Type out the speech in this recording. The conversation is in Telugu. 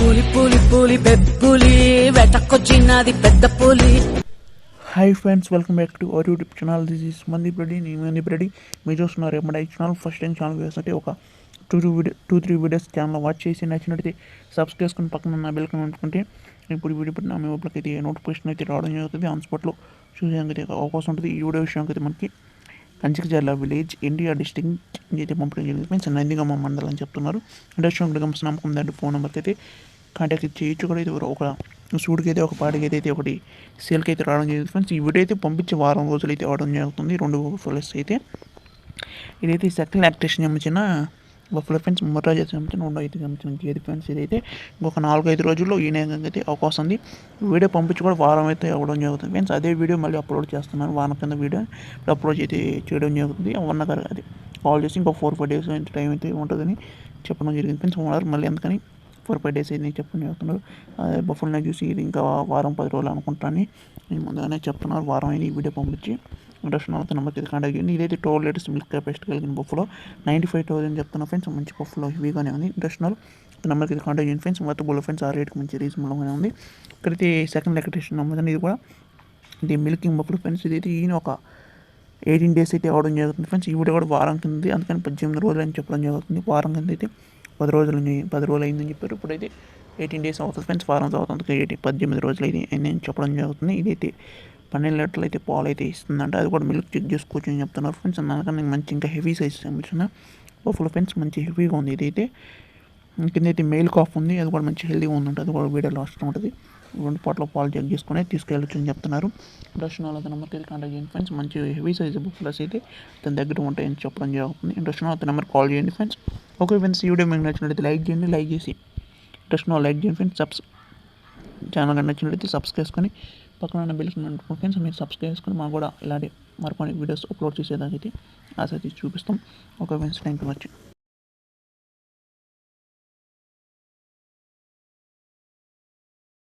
పులి పులి పులి పెప్పులి వెతకొచ్చినది పెద్ద పులి. Hi friends welcome back to our YouTube channel this is Mandeep Reddy నేను మందీప్ రెడ్డి మీరు చూస్తున్నారు ఎమ్మడ ఈ ఛానల్ ఫస్ట్ టైం ఛానల్ వేస్తుంటే ఒక two two video two three videos channel watch చేసి నచ్చినట్టయితే సబ్స్క్రైబ్ చేసుకుని పక్కన ఉన్న బెల్కన్ అనుకుంటే ఇప్పుడు వీడియో పెట్టిన మీ మొబైల్కి అయితే నోటిఫికేషన్ అయితే రావడం జరుగుతుంది ఆన్ స్పాట్లో చూసేందుకు అయితే అవకాశం ఉంటుంది. ఈ వీడియో విషయం అయితే మనకి కంచికజర్ల విలేజ్ ఇండియా డిస్ట్రిక్ట్ అయితే పంపడం జరిగింది. మీన్స్ నందిగమ్మ మండలం అని చెప్తున్నారు. ఇండస్ట్రీ గమ్స్ నమ్మకం దాంట్లో ఫోన్ నెంబర్కి అయితే కాంటాక్ట్ చేయొచ్చు కూడా. అయితే ఒక సూడికి అయితే ఒక పాటికి అయితే ఒకటి సేల్కి అయితే రావడం జరిగింది. ఫ్రెండ్స్ ఈ వీడియో అయితే పంపించే వారం రోజులు అయితే అవడం జరుగుతుంది. రెండు ఫోటోస్ అయితే. ఇదైతే సెకండ్ యాక్టేషన్ సంబంధించిన బఫ్లో ఫ్రెండ్స్ ముర్రాజా సంబంధించిన రెండు అయితే సంబంధించిన గేది ఫ్రెండ్స్. ఇదైతే ఇంకొక నాలుగైదు రోజుల్లో ఈ నేకంగా అయితే అవకాశం ఉంది. వీడియో పంపించి కూడా వారం అయితే అవ్వడం జరుగుతుంది. ఫ్రెండ్స్ అదే వీడియో మళ్ళీ అప్లోడ్ చేస్తున్నాను. వారం కింద వీడియో అప్లోడ్ అయితే చేయడం జరుగుతుంది. వన్ గారు అది కాల్ చేసి ఇంకో ఫోర్ ఫైవ్ డేస్ టైం అయితే ఉంటుందని చెప్పడం జరిగింది. ఫ్రెండ్స్ ఉన్నారు మళ్ళీ ఎందుకని ఫోర్ ఫైవ్ డేస్ అయింది చెప్పని చెప్తున్నారు బఫుల్ని చూసి ఇది ఇంకా వారం పది రోజులు అనుకుంటాను. నేను ముందుగానే చెప్తున్నారు వారం అయిన ఈ వీడియో పంపించి రెస్టారెంట్ అయితే నెంబర్కి అయితే కాంటాక్ట్ చేయండి ఇదైతే టోల్ లేటెస్ట్ మిల్క్ కెపాసిటీ కలిగిన బఫ్లో నైంటీ ఫైవ్ థౌసండ్ చెప్తున్నా ఫ్రెండ్స్ మంచి బఫ్లో హెవీగానే ఉంది. ఇంట్రెస్ట్ నెంబర్కి ఇది కాంటాక్ట్ చేయండి ఫ్రెండ్స్ మొత్తం బుల్ ఫ్రెండ్స్ ఆ రేట్కి మంచి రీజనబుల్గానే ఉంది. ఇక్కడైతే సెకండ్ ఎలక్ట్రిషన్ నెంబర్ ఇది కూడా ఇది మిల్కింగ్ బఫ్లో ఫ్రెండ్స్. ఇదైతే ఈయన ఒక ఎయిటీన్ డేస్ అయితే అవడం జరుగుతుంది ఫ్రెండ్స్. ఈ వీడియో కూడా వారం కింద అందుకని పద్దెనిమిది రోజులు అని చెప్పడం జరుగుతుంది. వారం కింద అయితే పది రోజులు పది రోజులు అయిందని చెప్పారు. ఇప్పుడైతే ఎయిటీన్ డేస్ అవుతుంది ఫ్రెండ్స్ ఫారం అవుతుంది. అందుకే ఎయిటీ పద్దెనిమిది రోజులు అయితే అయిందని చెప్పడం జరుగుతుంది. ఇదైతే పన్నెండు లీటర్లు అయితే పాలు అయితే ఇస్తుందంట. అది కూడా మిల్క్ చెక్ చేసుకోవచ్చు అని చెప్తున్నారు ఫ్రెండ్స్ అందుకని మంచి ఇంకా హెవీ సైజ్ పంపించిన బఫుల్ ఫ్రెండ్స్ మంచి హెవీగా ఉంది ఇదైతే. కింద అయితే మెయిల్ కాఫ్ ఉంది. అది కూడా మంచి హెల్దీగా ఉందంట. అది కూడా వీడియో లాస్ట్ ఉంటుంది. రెండు పాటలో పాలు చెక్ చేసుకుని తీసుకెళ్ళచ్చు అని చెప్తున్నారు. ఇంట్రెస్ట్ వాళ్ళ నెంబర్కి అయితే కాంటాక్ట్ చేయండి ఫ్రెండ్స్ మంచి హెవీ సైజ్ బుక్లెస్ అయితే తన దగ్గర ఉంటాయని చెప్పడం జరుగుతుంది. ఇంట్రెస్ట్ వాళ్ళ నెంబర్ కాల్ చేయండి ఫ్రెండ్స్ ఓకే ఫ్రెండ్స్ వీడియో మీకు నచ్చినట్లయితే లైక్ చేయండి లైక్ చేసి ఇంట్రెస్ట్ లైక్ చేయండి ఫ్రెండ్స్ సబ్స్ ఛానల్ కానీ నచ్చినట్లయితే సబ్స్క్రైబ్ చేసుకొని పక్కన ఉన్న బిల్స్ ఫ్రెండ్స్ మీరు సబ్స్క్రైబ్ చేసుకొని మాకు కూడా ఇలాంటి మరికొన్ని వీడియోస్ అప్లోడ్ చేసేదానికి అయితే ఆసక్తి చూపిస్తాం okay friends thank you much